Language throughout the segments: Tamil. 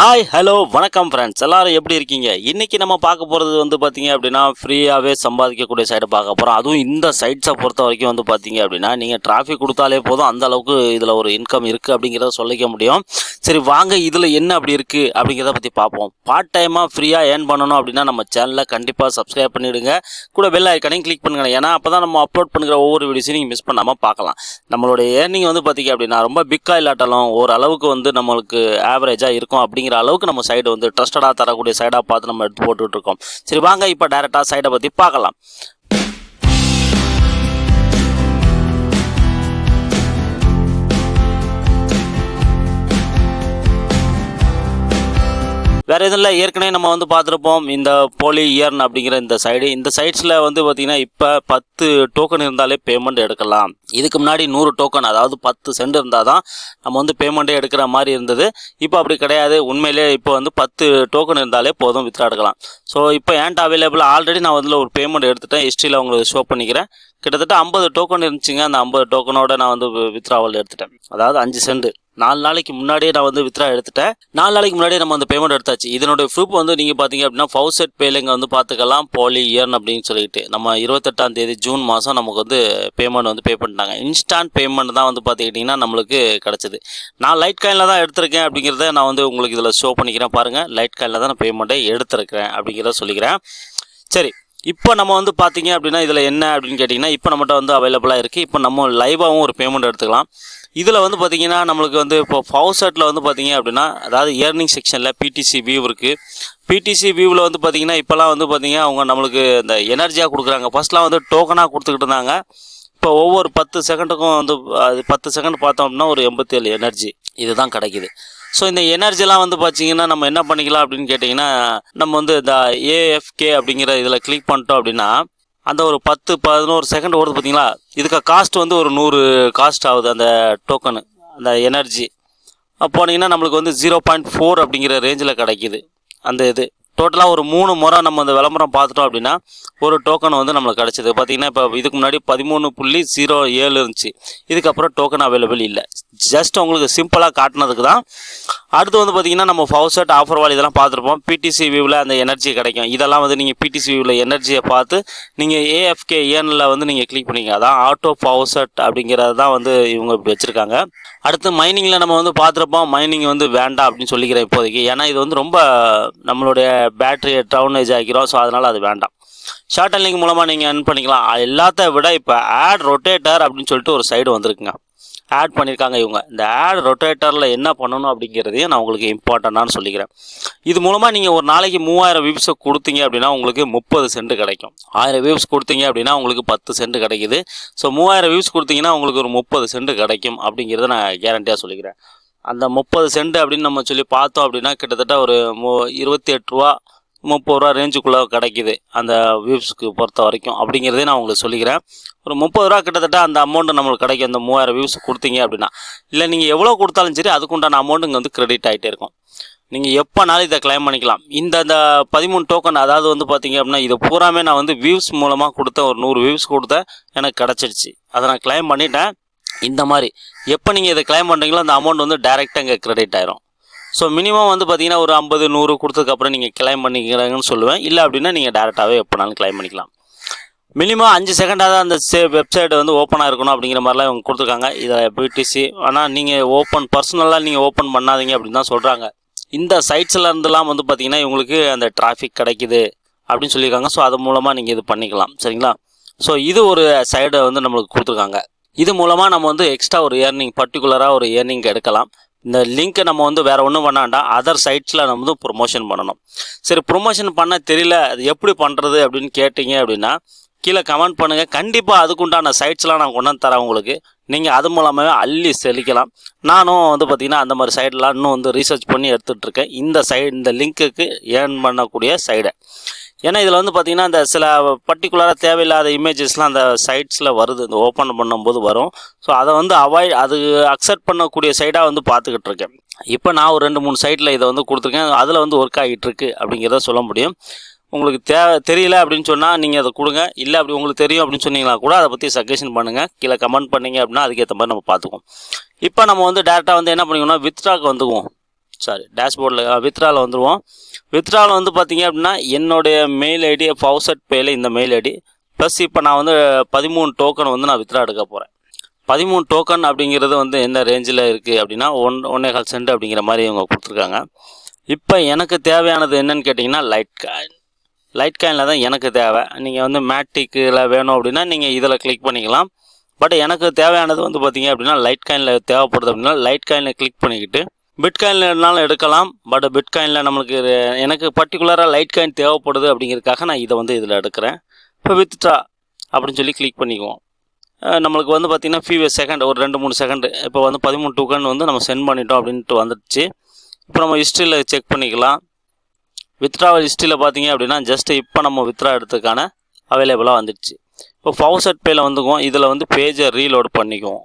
ஹாய் ஹலோ வணக்கம் ஃப்ரெண்ட்ஸ் எல்லாரும் எப்படி இருக்கீங்க? இன்னைக்கு நம்ம பார்க்க போகிறது வந்து பார்த்தீங்க அப்படின்னா ஃப்ரீயாகவே சம்பாதிக்கக்கூடிய சைடை பார்க்க போகிறோம் அதுவும் இந்த சைட்ஸை பொறுத்த வரைக்கும் வந்து பார்த்தீங்க அப்படின்னா நீங்கள் டிராஃபிக் கொடுத்தாலே போதும் அந்த அளவுக்கு இதில் ஒரு இன்கம் இருக்குது அப்படிங்கிறத சொல்லிக்க முடியும். சரி வாங்க இதில் என்ன அப்படி இருக்குது அப்படிங்கிறத பற்றி பார்ப்போம். பார்ட் டைமாக ஃப்ரீயாக ஏர்ன் பண்ணணும் அப்படின்னா நம்ம சேனலை கண்டிப்பாக சப்ஸ்கிரைப் பண்ணிவிடுங்க கூட பெல் ஐக்கனையும் கிளிக் பண்ணுங்க. ஏன்னா அப்போ தான் நம்ம அப்லோட் பண்ணுற ஒவ்வொரு வீடியோஸையும் நீங்கள் மிஸ் பண்ணாமல் பார்க்கலாம். நம்மளுடைய ஏர்னிங் வந்து பார்த்தீங்க அப்படின்னா ரொம்ப பிக்காக இல்லாட்டாலும் ஓரளவுக்கு வந்து நம்மளுக்கு ஆவரேஜாக இருக்கும் அப்படி அப்படிங்கிற அளவுக்கு நம்ம சைடு வந்து ட்ரஸ்டடாக தரக்கூடிய சைடாக பார்த்து நம்ம எடுத்து போட்டுட்டு இருக்கோம். சரி வாங்க இப்போ டேரெக்டாக சைடை பற்றி பார்க்கலாம். வேறு எதுவும் இல்லை. ஏற்கனவே நம்ம வந்து பார்த்துருப்போம் இந்த போலி இயர்ன் அப்படிங்கிற இந்த சைடு இந்த சைட்ஸில் வந்து பார்த்தீங்கன்னா இப்போ பத்து டோக்கன் இருந்தாலே பேமெண்ட் எடுக்கலாம். இதுக்கு முன்னாடி நூறு டோக்கன் அதாவது பத்து சென்ட் இருந்தால் தான் நம்ம வந்து பேமெண்ட்டே எடுக்கிற மாதிரி இருந்தது. இப்போ அப்படி கிடையாது. உண்மையிலே இப்போ வந்து பத்து டோக்கன் இருந்தாலே போதும் வித்ரா எடுக்கலாம். ஸோ இப்போ ஏன்ட் அவைலபிள் ஆல்ரெடி நான் வந்து ஒரு பேமெண்ட் எடுத்துட்டேன். ஹிஸ்ட்ரியில் உங்களுக்கு ஷோ பண்ணிக்கிறேன். கிட்டத்தட்ட ஐம்பது டோக்கன் இருந்துச்சுங்க. அந்த ஐம்பது டோக்கனோட நான் வந்து வித்ராவல் எடுத்துட்டேன். அதாவது அஞ்சு சென்ட் நாலு நாளைக்கு முன்னாடியே நான் வந்து வித்ரா எடுத்துட்டேன். நாலு நாளைக்கு முன்னாடியே நம்ம அந்த பேமெண்ட் எடுத்தாச்சு. இதனுடைய ப்ரூஃப் வந்து நீங்கள் பார்த்தீங்க அப்படின்னா ஃபவுசெட் பேலிங்க வந்து பார்த்துக்கலாம் போலி இயர்ன் அப்படின்னு சொல்லிட்டு. நம்ம இருபத்தெட்டாம் தேதி ஜூன் மாதம் நமக்கு வந்து பேமெண்ட் வந்து பே பண்ணிட்டாங்க. இன்ஸ்டான்ட் பேமெண்ட் தான் வந்து பார்த்துக்கிட்டிங்கன்னா நம்மளுக்கு கிடச்சிது. நான் லைட் காயினில் தான் எடுத்திருக்கேன் அப்படிங்கிறத நான் வந்து உங்களுக்கு இதில் ஷோ பண்ணிக்கிறேன் பாருங்கள் லைட் காயினில் தான் நான் பேமெண்ட்டை எடுத்திருக்கிறேன் அப்படிங்கிறத சொல்லிக்கிறேன். சரி இப்போ நம்ம வந்து பார்த்தீங்க அப்படின்னா இதில் என்ன அப்படின்னு கேட்டிங்கன்னா இப்போ நம்மகிட்ட வந்து அவைலபிளாக இருக்குது இப்போ நம்ம லைவாகவும் ஒரு பேமெண்ட் எடுத்துக்கலாம். இதில் வந்து பார்த்தீங்கன்னா நம்மளுக்கு வந்து இப்போ ஃபவுசட்டில் வந்து பார்த்தீங்க அப்படின்னா அதாவது ஏர்னிங் செக்ஷனில் பிடிசி வியூ இருக்குது பிடிசி வியூவில் வந்து பார்த்திங்கன்னா இப்போலாம் வந்து பார்த்திங்க அவங்க நம்மளுக்கு இந்த எனர்ஜியாக கொடுக்குறாங்க. ஃபர்ஸ்ட்லாம் வந்து டோக்கனாக கொடுத்துக்கிட்டு இருந்தாங்க. இப்போ ஒவ்வொரு பத்து செகண்டுக்கும் வந்து அது பத்து செகண்ட் பார்த்தோம் அப்படின்னா ஒரு எண்பத்தேழு எனர்ஜி இதுதான் கிடைக்குது. ஸோ இந்த எனர்ஜிலாம் வந்து பார்த்தீங்கன்னா நம்ம என்ன பண்ணிக்கலாம் அப்படின்னு கேட்டிங்கன்னா நம்ம வந்து இந்த ஏஎஃப்கே அப்படிங்கிற இதில் கிளிக் பண்ணிட்டோம் அப்படின்னா அந்த ஒரு பத்து பதினோரு செகண்ட் ஓடுது பார்த்தீங்களா இதுக்கு காஸ்ட் வந்து ஒரு நூறு காஸ்ட் ஆகுது அந்த டோக்கனு அந்த எனர்ஜி போனீங்கன்னா நம்மளுக்கு வந்து ஜீரோ பாயிண்ட் ஃபோர் அப்படிங்கிற ரேஞ்சில் கிடைக்கிது. அந்த இது. டோட்டலாக ஒரு மூணு முறை நம்ம அந்த விளம்பரம் பார்த்துட்டோம் அப்படின்னா ஒரு டோக்கன் வந்து நம்மளுக்கு கிடச்சிது. பார்த்தீங்கன்னா இப்போ இதுக்கு முன்னாடி பதிமூணு புள்ளி ஜீரோ ஏழு இருந்துச்சு. இதுக்கப்புறம் டோக்கன் அவைலபிள் இல்லை. ஜஸ்ட் உங்களுக்கு சிம்பிளாக காட்டினதுக்கு தான். அடுத்து வந்து பார்த்தீங்கன்னா நம்ம ஃபவுசெட் ஆஃபர் வால் இதெல்லாம் பார்த்துருப்போம். பிடிசி வியூவில் அந்த எனர்ஜி கிடைக்கும். இதெல்லாம் வந்து நீங்கள் பிடிசி வியூவில் எனர்ஜியை பார்த்து நீங்கள் ஏஎஃப்கே ஏனில் வந்து நீங்கள் கிளிக் பண்ணிங்க அதான் ஆட்டோ ஃபவுசெட் அப்படிங்கிறது தான் வந்து இவங்க இப்படி வச்சுருக்காங்க. அடுத்து மைனிங்கில் நம்ம வந்து பார்த்துருப்போம். மைனிங் வந்து வேண்டாம் அப்படின்னு சொல்லிக்கிறேன் இப்போதைக்கு. ஏன்னா இது வந்து ரொம்ப நம்மளுடைய பேட்டரியை டவுனேஜ் ஆக்கிறோம் ஸோ அதனால் அது வேண்டாம். ஷார்ட் அண்ட் லிங்க் மூலமாக நீங்கள் அன் பண்ணிக்கலாம். அது எல்லாத்த விட இப்போ ஆட் ரொட்டேட்டர் அப்படின்னு சொல்லிட்டு ஒரு சைடு வந்திருக்குங்க. ஆட் பண்ணியிருக்காங்க இவங்க. இந்த ஆட் ரொட்டேட்டரில் என்ன பண்ணணும் அப்படிங்கிறதையும் நான் உங்களுக்கு இம்பார்ட்டண்ட்டானு சொல்லிக்கிறேன். இது மூலமாக நீங்கள் ஒரு நாளைக்கு மூவாயிரம் வியூஸை கொடுத்தீங்க அப்படின்னா உங்களுக்கு முப்பது சென்ட் கிடைக்கும். ஆயிரம் வியூஸ் கொடுத்தீங்க அப்படின்னா உங்களுக்கு பத்து சென்ட் கிடைக்குது. ஸோ மூவாயிரம் வியூஸ் கொடுத்தீங்கன்னா உங்களுக்கு ஒரு முப்பது சென்ட் கிடைக்கும் அப்படிங்கிறத நான் கேரண்டியாக சொல்லிக்கிறேன். அந்த முப்பது சென்ட் அப்படின்னு நம்ம சொல்லி பார்த்தோம் அப்படின்னா கிட்டத்தட்ட ஒரு மு இருபத்தி எட்டு ரூபா முப்பது ரூபா ரேஞ்சுக்குள்ளே கிடைக்கிது அந்த வியூஸ்க்கு பொறுத்த வரைக்கும் அப்படிங்கிறதே நான் உங்களுக்கு சொல்லிக்கிறேன். ஒரு முப்பது ரூபா கிட்டத்தட்ட அந்த அமௌண்ட்டு நம்மளுக்கு கிடைக்கும். அந்த மூவாயிரம் வியூஸ் கொடுத்தீங்க அப்படின்னா. இல்லை நீங்கள் எவ்வளோ கொடுத்தாலும் சரி அதுக்குண்டான அமௌண்ட் இங்கே வந்து கிரெடிட் ஆகிட்டே இருக்கும். நீங்கள் எப்போனாலும் இதை கிளைம் பண்ணிக்கலாம். இந்த அந்த பதிமூணு டோக்கன் அதாவது வந்து பார்த்தீங்க அப்படின்னா இதை பூராமே நான் வந்து வியூஸ் மூலமாக கொடுத்தேன் ஒரு நூறு வியூஸ் கொடுத்தேன். எனக்கு கிடச்சிடுச்சு அதை நான் கிளைம் பண்ணிட்டேன். இந்த மாதிரி. எப்போ நீங்கள் இதை கிளைம் பண்ணுறீங்களோ அந்த அமௌண்ட் வந்து டைரெக்டாக இங்கே கிரெடிட் ஆயிரும். ஸோ மினிமம் வந்து பார்த்தீங்கன்னா ஒரு ஐம்பது நூறு கொடுத்ததுக்கப்புறம் நீங்கள் கிளைம் பண்ணிக்கிறாங்கன்னு சொல்லுவேன். இல்லை அப்படின்னா நீங்கள் டேரெக்டாகவே எப்போனாலும் கிளைம் பண்ணிக்கலாம். மினிமம் அஞ்சு செகண்டாக தான் அந்த சே வெப்சைட் வந்து ஓப்பனாக இருக்கணும் அப்படிங்கிற மாதிரிலாம் இவங்க கொடுத்துருக்காங்க. இதில் பிடிசி ஆனால் நீங்கள் ஓப்பன் பர்சனலாக நீங்கள் ஓப்பன் பண்ணாதீங்க அப்படின்னு தான் சொல்கிறாங்க இந்த சைட்ஸில் இருந்தெல்லாம் வந்து பார்த்தீங்கன்னா இவங்களுக்கு அந்த டிராஃபிக் கிடைக்குது அப்படின்னு சொல்லியிருக்காங்க. ஸோ அது மூலமாக நீங்கள் இது பண்ணிக்கலாம். சரிங்களா? ஸோ இது ஒரு சைடை வந்து நம்மளுக்கு கொடுத்துருக்காங்க. இது மூலமாக நம்ம வந்து எக்ஸ்ட்ரா ஒரு ஏர்னிங் பர்டிகுலராக ஒரு ஏர்னிங் எடுக்கலாம். இந்த லிங்க்கை நம்ம வந்து வேறு ஒன்றும் பண்ணாண்டா அதர் சைட்ஸில் நம்ம வந்து ப்ரொமோஷன் பண்ணணும். சரி ப்ரொமோஷன் பண்ண தெரியல. அது எப்படி பண்ணுறது அப்படின்னு கேட்டிங்க அப்படின்னா கீழே கமெண்ட் பண்ணுங்கள் கண்டிப்பாக அதுக்குண்டான சைட்ஸ்லாம் நான் கொண்டு வந்து தரேன் உங்களுக்கு. நீங்கள் அது மூலமாகவே அள்ளி செழிக்கலாம் நானும் வந்து பார்த்திங்கன்னா அந்த மாதிரி சைடெலாம் இன்னும் வந்து ரீசர்ச் பண்ணி எடுத்துகிட்டு இருக்கேன். இந்த சைடு இந்த லிங்க்குக்கு ஏர்ன் பண்ணக்கூடிய சைடை ஏன்னா இதில் வந்து பார்த்திங்கன்னா இந்த சில பர்டிகுலராக தேவையில்லாத இமேஜஸ்லாம் அந்த சைட்ஸில் வருது. இந்த ஓப்பன் பண்ணும்போது வரும். ஸோ அதை வந்து அவாய்ட் அது அக்செப்ட் பண்ணக்கூடிய சைடாக வந்து பார்த்துக்கிட்டு இருக்கேன். இப்போ நான் ஒரு ரெண்டு மூணு சைட்டில் இதை வந்து கொடுத்துருக்கேன். அதில் வந்து ஒர்க் ஆகிட்டு இருக்கு அப்படிங்கிறத சொல்ல முடியும். உங்களுக்கு தே தெரியல அப்படின்னு சொன்னால் நீங்கள் அதை கொடுங்க. இல்லை அப்படி உங்களுக்கு தெரியும் அப்படின்னு சொன்னீங்கன்னா கூட அதை பற்றி சஜஷன் பண்ணுங்கள் கீழே கமெண்ட் பண்ணீங்க அப்படின்னா அதுக்கேற்ற மாதிரி நம்ம பார்த்துக்குவோம். இப்போ நம்ம வந்து டேரெக்டாக வந்து என்ன பண்ணிக்கணும் வித்ட்ராக்கு வந்துக்குவோம். சாரி டேஷ்போர்டில் வித்ராவில் வந்துடுவோம் வித்ராவில் வந்து பார்த்தீங்க அப்படின்னா என்னுடைய மெயில் ஐடி ஃபவுசட் பேயில் இந்த மெயில் ஐடி ப்ளஸ் இப்போ நான் வந்து பதிமூணு டோக்கன் வந்து நான் வித்ரா எடுக்க போகிறேன் பதிமூணு டோக்கன் அப்படிங்கிறது வந்து என்ன ரேஞ்சில் இருக்குது அப்படின்னா ஒன் ஒன்னே கால் சென்ட் அப்படிங்கிற மாதிரி இவங்க கொடுத்துருக்காங்க. இப்போ எனக்கு தேவையானது என்னன்னு கேட்டிங்கன்னா லைட் காயின் லைட் காயினில் தான் எனக்கு தேவை. நீங்கள் வந்து மேட்டிக்கில் வேணும் அப்படின்னா நீங்கள் இதில் கிளிக் பண்ணிக்கலாம். பட் எனக்கு தேவையானது வந்து பார்த்தீங்க அப்படின்னா லைட் காயினில் தேவைப்படுது அப்படின்னா லைட் காயினில் கிளிக் பண்ணிக்கிட்டு பிட்காயினில் இருந்தாலும் எடுக்கலாம் பட் பிட்காயினில் நம்மளுக்கு எனக்கு பர்டிகுலராக லைட் காயின் தேவைப்படுது அப்படிங்கிறதுக்காக நான் இதை வந்து இதில் எடுக்கிறேன். இப்போ வித்ட்ரா அப்படின்னு சொல்லி கிளிக் பண்ணிக்குவோம். நம்மளுக்கு வந்து பார்த்திங்கன்னா ஃபியூ செகண்ட் ஒரு ரெண்டு மூணு செகண்ட் இப்போ வந்து பதிமூணு டூக்கன் வந்து நம்ம சென்ட் பண்ணிட்டோம் அப்படின்ட்டு வந்துடுச்சு. இப்போ நம்ம ஹிஸ்ட்ரியில் செக் பண்ணிக்கலாம். வித்ட்ராவல் ஹிஸ்ட்ரியில் பார்த்தீங்க அப்படின்னா ஜஸ்ட் இப்போ நம்ம வித்ரா எடுத்ததுக்கான அவைலபிளாக வந்துடுச்சு. இப்போ ஃபவுசட் பேயில் வந்துக்குவோம். இதில் வந்து பேஜை ரீலோடு பண்ணிக்குவோம்.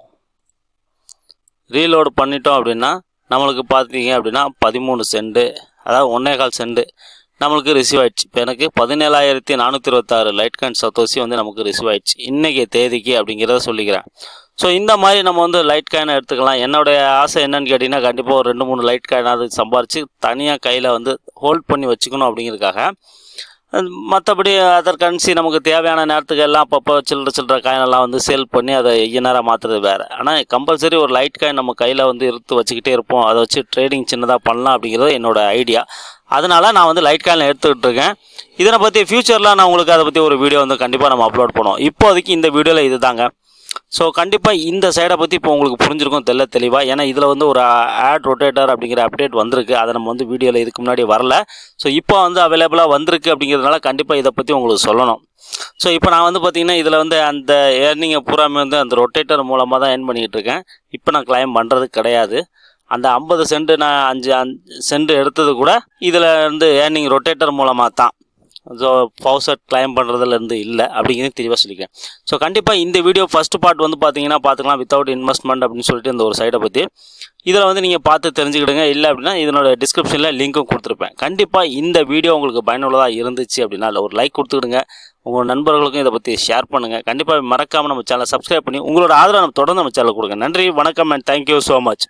ரீலோடு பண்ணிட்டோம் அப்படின்னா நம்மளுக்கு பார்த்தீங்க அப்படின்னா பதிமூணு சென்டு அதாவது ஒன்றே கால் சென்டு நம்மளுக்கு ரிசீவ் ஆயிடுச்சு. இப்போ எனக்கு பதினேழாயிரத்தி நானூற்றி இருபத்தாறு லைட் காயின் சத்தோசி வந்து நமக்கு ரிசீவ் ஆயிடுச்சு. இன்றைக்கி தேதிக்கு அப்படிங்கிறத சொல்லிக்கிறேன். ஸோ இந்த மாதிரி நம்ம வந்து லைட் காயினை எடுத்துக்கலாம். என்னுடைய ஆசை என்னன்னு கேட்டிங்கன்னா கண்டிப்பாக ஒரு ரெண்டு மூணு லைட் காயினாவது சம்பாரித்து தனியாக கையில் வந்து ஹோல்ட் பண்ணி வச்சுக்கணும் அப்படிங்கிறதுக்காக மற்றபடி அதர் கரன்சி நமக்கு தேவையான நேரத்துக்கு எல்லாம் அப்பப்போ சில்லற சில்லற காயினெல்லாம் வந்து சேல் பண்ணி அதை எய்யனராக மாற்றுறது வேறு. ஆனால் கம்பல்சரி ஒரு லைட் காயின் நம்ம கையில் வந்து இருத்து வச்சுக்கிட்டே இருப்போம். அதை வச்சு ட்ரேடிங் சின்னதாக பண்ணலாம் அப்படிங்கிறது என்னோடய ஐடியா அதனால் நான் வந்து லைட் காயின் எடுத்துக்கிட்டு இருக்கேன். இதனை பற்றி ஃப்யூச்சரில் நான் உங்களுக்கு அதை பற்றி ஒரு வீடியோ வந்து கண்டிப்பாக நம்ம அப்லோட் பண்ணுவோம். இப்போதைக்கு இந்த வீடியோவில் இது தாங்க ஸோ கண்டிப்பாக இந்த சைடை பற்றி இப்போ உங்களுக்கு புரிஞ்சிருக்கும் தெல்ல தெளிவாக ஏன்னா இதில் வந்து ஒரு ஆட் ரொட்டேட்டர் அப்படிங்கிற அப்டேட் வந்திருக்கு. அதை நம்ம வந்து வீடியோவில் இதுக்கு முன்னாடி வரல. ஸோ இப்போ வந்து அவைலபிளாக வந்திருக்கு அப்படிங்கிறதுனால கண்டிப்பாக இதை பற்றி உங்களுக்கு சொல்லணும். ஸோ இப்போ நான் வந்து பார்த்தீங்கன்னா இதில் வந்து அந்த ஏர்னிங்கை பூராமே வந்து அந்த ரொட்டேட்டர் மூலமாக தான் ஏர்ன் பண்ணிக்கிட்டு இருக்கேன். இப்போ நான் கிளைம் பண்ணுறது கிடையாது. அந்த ஐம்பது சென்ட் நான் அஞ்சு அஞ்சு சென்ட் எடுத்தது கூட இதில் இருந்து ஏர்னிங் ரொட்டேட்டர் மூலமாக தான். ஸோ ஃபவுசர் கிளைம் பண்ணுறதுலேருந்து இல்லை அப்படிங்கிறது தெளிவாக சொல்லிக்கிறேன். ஸோ கண்டிப்பாக இந்த வீடியோ ஃபஸ்ட் பார்ட் வந்து பார்த்தீங்கன்னா பார்த்துக்கலாம் வித்தவுட் இன்வெஸ்ட்மெண்ட் அப்படின்னு சொல்லிட்டு இந்த ஒரு சைடை பற்றி இதில் வந்து நீங்கள் பார்த்து தெரிஞ்சுக்கிடுங்க. இல்லை அப்படின்னா இதனோட டிஸ்கிரிப்ஷனில் லிங்க்கும் கொடுத்துருப்பேன். கண்டிப்பாக இந்த வீடியோ உங்களுக்கு பயனுள்ளதாக இருந்துச்சு அப்படின்னா ஒரு லைக் கொடுத்துக்கிடுங்க. உங்கள் நண்பர்களுக்கும் இதை பற்றி ஷேர் பண்ணுங்கள் கண்டிப்பாக மறக்காமல் நம்ம சேனலை சப்ஸ்கிரைப் பண்ணி உங்களோட ஆதரவை நம்ம தொடர்ந்து நம்ம சேனல் கொடுங்க. நன்றி வணக்கம் அண்ட் தேங்க்யூ ஸோ மச்